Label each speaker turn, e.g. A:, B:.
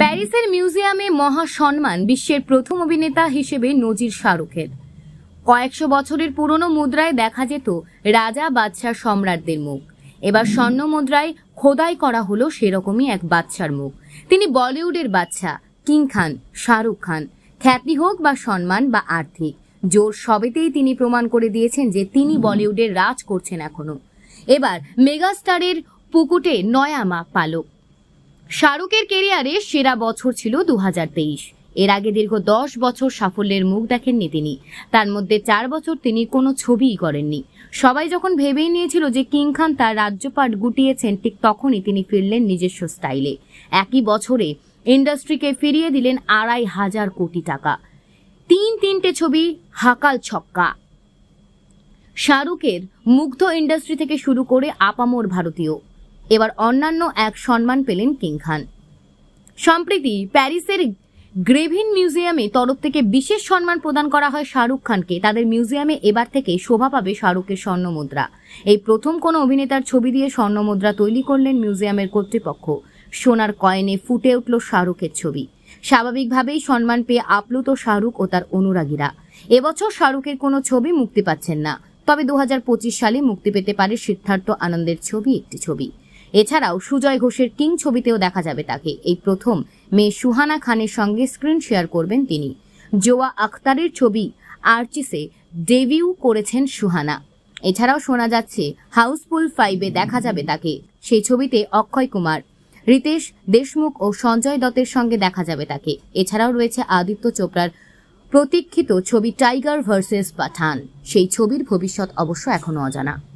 A: প্যারিসের মিউজিয়ামে মহা সম্মান বিশ্বের প্রথম অভিনেতা হিসেবে নজির শাহরুখের। কয়েকশো বছরের পুরনো মুদ্রায় দেখা যেত রাজা বাদশাহ সম্রাটদের মুখ। এবার স্বর্ণ মুদ্রায় খোদাই করা হলো সেরকমই এক বাচ্চার মুখ। তিনি বলিউডের বাচ্চা কিং খান, শাহরুখ খান। খ্যাতি হোক বা সম্মান বা আর্থিক, জোর সবেতেই তিনি প্রমাণ করে দিয়েছেন যে তিনি বলিউডের রাজ করছেন এখনও। এবার মেগাস্টারের পুকুটে নয়া মা পালক শাহরুখের কেরিয়ারে সেরা বছর ছিল দু হাজার তেইশ। এর আগে দীর্ঘ দশ বছর সাফল্যের মুখ দেখেননি তিনি। তার মধ্যে চার বছর তিনি কোনো ছবিই করেননি। সবাই যখন ভেবেই নিয়েছিল যে কিং খান তার রাজ্যপাট গুটিয়েছেন, ঠিক তখনই তিনি ফিরলেন নিজস্ব স্টাইলে। একই বছরে ইন্ডাস্ট্রিকে ফিরিয়ে দিলেন আড়াই হাজার কোটি টাকা। তিন তিনটে ছবি, হাকাল ছক্কা। শাহরুখের মুগ্ধ ইন্ডাস্ট্রি থেকে শুরু করে আপামোর ভারতীয়। এবার অন্যান্য এক সম্মান পেলেন কিং খান। সম্প্রতি প্যারিসের গ্রেভিন মিউজিয়ামে তরফ থেকে বিশেষ সম্মান প্রদান করা হয় শাহরুখ খানকে। তাদের মিউজিয়ামে এবার থেকে শোভা পাবে শাহরুখের স্বর্ণ মুদ্রা। এই প্রথম কোনো অভিনেতার ছবি দিয়ে স্বর্ণ মুদ্রা তৈরি করলেন মিউজিয়ামের কর্তৃপক্ষ। সোনার কয়েনে ফুটে উঠল শাহরুখের ছবি। স্বাভাবিকভাবেই সম্মান পেয়ে আপ্লুত শাহরুখ ও তার অনুরাগীরা। এবছর শাহরুখের কোনো ছবি মুক্তি পাচ্ছেন না। তবে দু হাজার পঁচিশ সালে মুক্তি পেতে পারে সিদ্ধার্থ আনন্দের ছবি একটি ছবি। এছাড়াও সুজয় ঘোষের কিং ছবিতেও দেখা যাবে তাকে। এই প্রথম মেয়ে সুহানা খানের সঙ্গে স্ক্রিন শেয়ার করবেন তিনি। জোয়া আখতারের ছবি আর্চিসে ডেবিউ করেছেন সুহানা। এছাড়াও শোনা যাচ্ছে, হাউসফুল ফাইভে দেখা যাবে তাকে। সেই ছবিতে অক্ষয় কুমার, রিতেশ দেশমুখ ও সঞ্জয় দত্তের সঙ্গে দেখা যাবে তাকে। এছাড়াও রয়েছে আদিত্য চোপড়ার প্রতীক্ষিত ছবি টাইগার ভার্সেস পাঠান। সেই ছবির ভবিষ্যৎ অবশ্য এখনও অজানা।